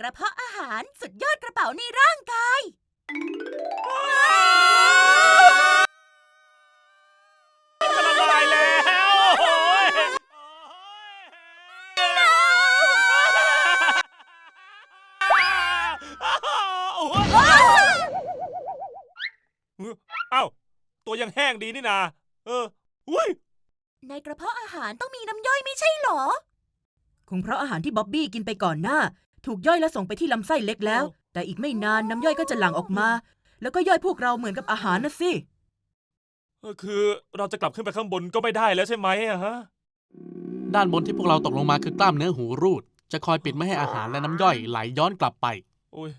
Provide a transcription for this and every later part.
กระเพาะอาหารสุดยอดกระเป๋าในร่างกาย จะละลาแล้วเอ้า ตัวยังแห้งดีนี่นา เอออุ้ย ในกระเพาะอาหารต้องมีน้ำย่อยไม่ใช่หรอ คงเพราะอาหารที่บ๊อบบี้กินไปก่อนหน้า ถูกย่อยและส่งไปที่ลำไส้เล็กแล้ว แต่อีกไม่นานน้ำย่อยก็จะหลั่งออกมา แล้วก็ย่อยพวกเราเหมือนกับอาหารนะสิเออคือเราจะกลับขึ้นไปข้างบนก็ไม่ได้แล้วใช่ไหมอะฮะ ด้านบนที่พวกเราตกลงมาคือกล้ามเนื้อหูรูด จะคอยปิดไม่ให้อาหารและน้ำย่อยไหลย้อนกลับไป โอ้ย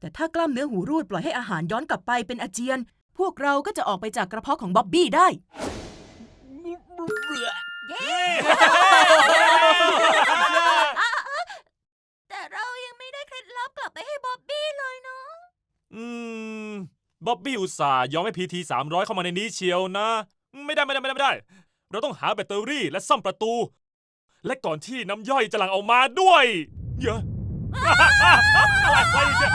แต่ถ้ากล้ามเนื้อหูรูดปล่อยให้อาหารย้อนกลับไปเป็นอาเจียน พวกเราก็จะออกไปจากกระเพาะของบ๊อบบี้ได้แต่เรายังไม่ได้เคล็ดลับกลับไปให้บ๊อบบี้เลยเนาะ อืม บ๊อบบี้อุตส่าห์ยอมให้พีทีสามร้อยเข้ามาในนี้เชียวนะ ไม่ได้ไม่ได้ไม่ได้ไม่ได้ เราต้องหาแบตเตอรี่และซ่อมประตู และก่อนที่น้ำย่อยจะหลั่งออกมาด้วยเยอะอะไรเนี่ย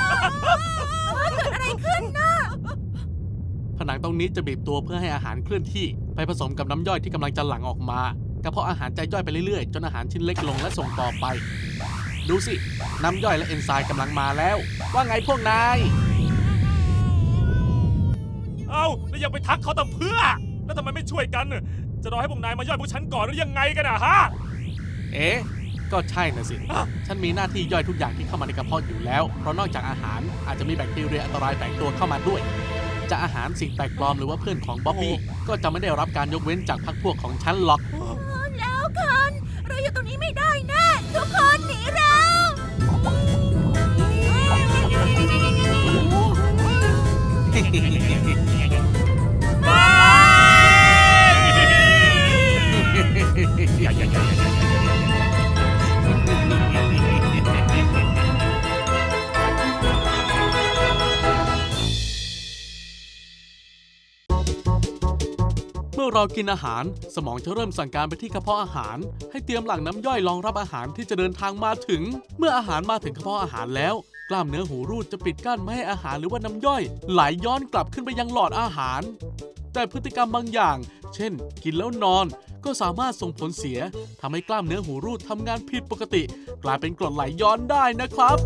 ผนังตรงนี้จะบีบตัวเพื่อให้อาหารเคลื่อนที่ ไปผสมกับน้ำย่อยที่กำลังจะหลั่งออกมากระเพาะอาหารจะย่อยไปเรื่อยๆ จนอาหารชิ้นเล็กลงและส่งต่อไป ดูสิ น้ำย่อยและเอนไซม์กำลังมาแล้ว ว่าไงพวกนาย แล้วยังไปทักเขาทำเพื่อ แล้วทำไมไม่ช่วยกัน จะรอให้พวกนายมาย่อยพวกฉันก่อนหรือยังไงกันอะฮะ เอ๊ะ ก็ใช่นะสิฉันมีหน้าที่ย่อยทุกอย่างที่เข้ามาในกระเพาะอยู่แล้ว เพราะนอกจากอาหารอาจจะมีแบคทีเรียอันตรายแฝงตัวเข้ามาด้วย จะอาหารสิ่งแปลกปลอมหรือว่าเพื่อนของบ๊อบบี้ก็จะไม่ได้รับการยกเว้นจากพรรคพวกของฉันหรอก แล้วกัน เราอยู่ตรงนี้ไม่ได้แน่ทุกคนหนีแล้ว อเรากินอาหาร สมองจะเริ่มสั่งการไปที่กระเพาะอาหาร ให้เตรียมหลั่งน้ำย่อยรองรับอาหารที่จะเดินทางมาถึง เมื่ออาหารมาถึงกระเพาะอาหารแล้ว กล้ามเนื้อหูรูดจะปิดกั้นไม่ให้อาหารหรือว่าน้ำย่อย ไหลย้อนกลับขึ้นไปยังหลอดอาหาร แต่พฤติกรรมบางอย่าง เช่น กินแล้วนอนก็สามารถส่งผลเสียทำให้กล้ามเนื้อหูรูดทำงานผิดปกติ กลายเป็นกรดไหลย้อนได้นะครับ